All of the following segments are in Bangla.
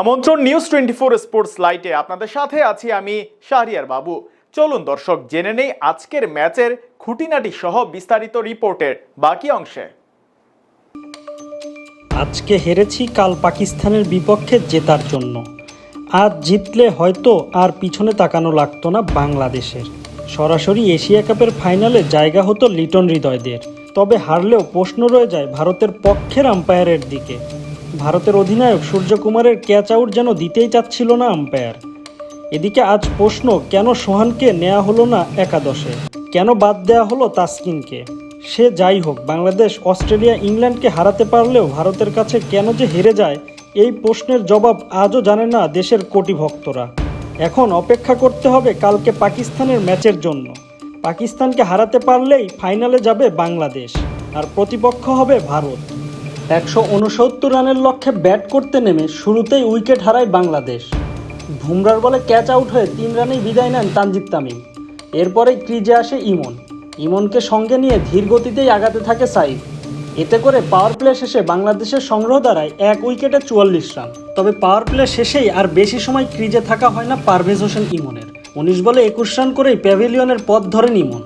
আমন্ত্রণ নিউজ টোয়েন্টি ফোর স্পোর্টস লাইটে আপনাদের সাথে আছি আমি শাহরিয়ার বাবু। চলুন দর্শক, জেনে নেই আজকের ম্যাচের খুঁটিনাটি সহ বিস্তারিত রিপোর্টের বাকি অংশে। আজকে হেরেছি কাল পাকিস্তানের বিপক্ষে জেতার জন্য। আজ জিতলে হয়তো আর পিছনে তাকানো লাগতো না বাংলাদেশের। সরাসরি এশিয়া কাপের ফাইনালে জায়গা হতো লিটন হৃদয়দের। তবে হারলেও প্রশ্ন রয়ে যায় ভারতের পক্ষের আম্পায়ারের দিকে। ভারতের অধিনায়ক সূর্যকুমারের ক্যাচ আউট যেন দিতেই চাচ্ছিল না আম্পায়ার। এদিকে আজ প্রশ্ন, কেন সোহানকে নেওয়া হলো না একাদশে? কেন বাদ দেওয়া হলো তাসকিনকে? সে যাই হোক, বাংলাদেশ, অস্ট্রেলিয়া, ইংল্যান্ডকে হারাতে পারলেও ভারতের কাছে কেন যে হেরে যায়, এই প্রশ্নের জবাব আজও জানে না দেশের কোটি ভক্তরা এখন অপেক্ষা করতে হবে কালকে পাকিস্তানের ম্যাচের জন্য। পাকিস্তানকে হারাতে পারলেই ফাইনালে যাবে বাংলাদেশ, আর প্রতিপক্ষ হবে ভারত। একশো উনসত্তর রানের লক্ষ্যে ব্যাট করতে নেমে শুরুতেই উইকেট হারায় বাংলাদেশ। বুমরার বলে ক্যাচ আউট হয়ে তিন রানেই বিদায় নেন তানজিদ তামিম। এরপরেই ক্রিজে আসে ইমন। ইমনকে সঙ্গে নিয়ে ধীর গতিতেই আগাতে থাকে সাইফ। এতে করে পাওয়ার প্লে শেষে বাংলাদেশের সংগ্রহ দাঁড়ায় এক উইকেটে চুয়াল্লিশ রান। তবে পাওয়ার প্লে শেষেই আর বেশি সময় ক্রিজে থাকা হয় না পারভেজ হোসেন ইমনের। উনিশ বলে একুশ রান করেই প্যাভিলিয়নের পথ ধরেন ইমন।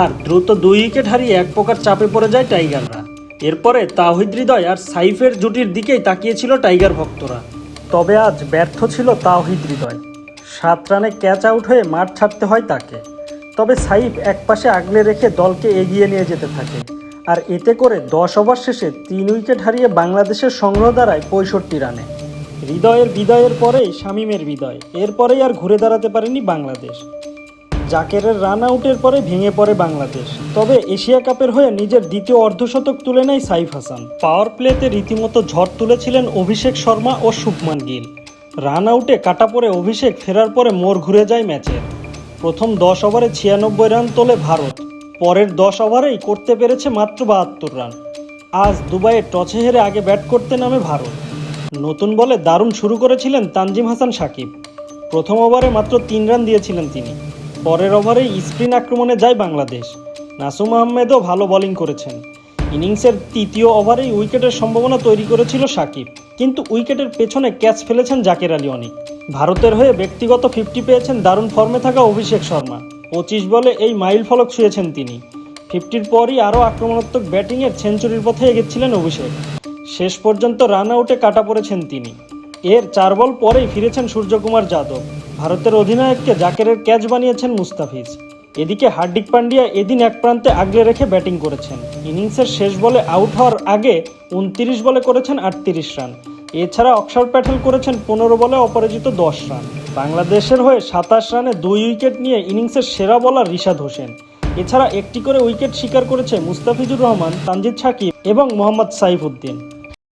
আর দ্রুত দুই উইকেট হারিয়ে এক প্রকার চাপে পড়ে যায় টাইগাররা। এরপরে তাহিদ হৃদয় আর সাইফের জুটির দিকেই তাকিয়েছিল টাইগার ভক্তরা। তবে আজ ব্যর্থ ছিল তাওহিদ হৃদয়। সাত রানে ক্যাচ আউট হয়ে মাঠ ছাড়তে হয় তাকে। তবে সাইফ একপাশে আগলে রেখে দলকে এগিয়ে নিয়ে যেতে থাকে। আর এতে করে দশ ওভার শেষে তিন উইকেট হারিয়ে বাংলাদেশের সংগ্রহ দাঁড়ায় পঁয়ষট্টি রানে। হৃদয়ের বিদায়ের পরেই শামীমের বিদায়। এরপরেই আর ঘুরে দাঁড়াতে পারেনি বাংলাদেশ। জাকেরের রান আউটের পরে ভেঙে পড়ে বাংলাদেশ। তবে এশিয়া কাপের হয়ে নিজের দ্বিতীয় অর্ধশতক তুলে নেয় সাইফ হাসান। পাওয়ার প্লেতে রীতিমতো ঝড় তুলেছিলেন অভিষেক শর্মা ও শুভমান গিল। রান আউটে কাটা পড়ে অভিষেক, ফেরার পরে মোড় ঘুরে যায় ম্যাচের প্রথম দশ ওভারে ছিয়ানব্বই রান তোলে ভারত। পরের দশ ওভারেই করতে পেরেছে মাত্র বাহাত্তর রান। আজ দুবাইয়ে টচে হেরে আগে ব্যাট করতে নামে ভারত। নতুন বলে দারুণ শুরু করেছিলেন তানজিম হাসান সাকিব। প্রথম ওভারে মাত্র তিন রান দিয়েছিলেন তিনি। পরের ওভারেই স্পিন আক্রমণে যায় বাংলাদেশ। নাসুম আহমেদও ভালো বোলিং করেছেন। ইনিংসের তৃতীয় ওভারেই উইকেটের সম্ভাবনা তৈরি করেছিল সাকিব। কিন্তু উইকেটের পেছনে ক্যাচ ফেলেছেন জাকের আলী অনিক। ভারতের হয়ে ব্যক্তিগত ফিফটি পেয়েছেন দারুণ ফর্মে থাকা অভিষেক শর্মা। পঁচিশ বলে এই মাইল ফলক ছুঁয়েছেন তিনি। ফিফটির পরই আরও আক্রমণাত্মক ব্যাটিংয়ের সেঞ্চুরির পথে এগেছিলেন অভিষেক। শেষ পর্যন্ত রান আউটে কাটা পড়েছেন তিনি। এর চার বল পরেই ফিরেছেন সূর্যকুমার যাদব। ভারতের অধিনায়ককে জাকেরের ক্যাচ বানিয়েছেন মুস্তাফিজ। এদিকে হার্দিক পান্ডিয়া এদিন এক প্রান্তে আগলে রেখে ব্যাটিং করেছেন। ইনিংসের শেষ বলে আউট হওয়ার আগে উনত্রিশ বলে করেছেন আটত্রিশ রান। এছাড়া অক্ষর প্যাটেল করেছেন পনেরো বলে অপরাজিত দশ রান। বাংলাদেশের হয়ে সাতাশ রানে দুই উইকেট নিয়ে ইনিংসের সেরা বলার রিশাদ হোসেন। এছাড়া একটি করে উইকেট শিকার করেছে মুস্তাফিজুর রহমান, তানজিদ সাকিব এবং মোহাম্মদ সাইফুদ্দিন।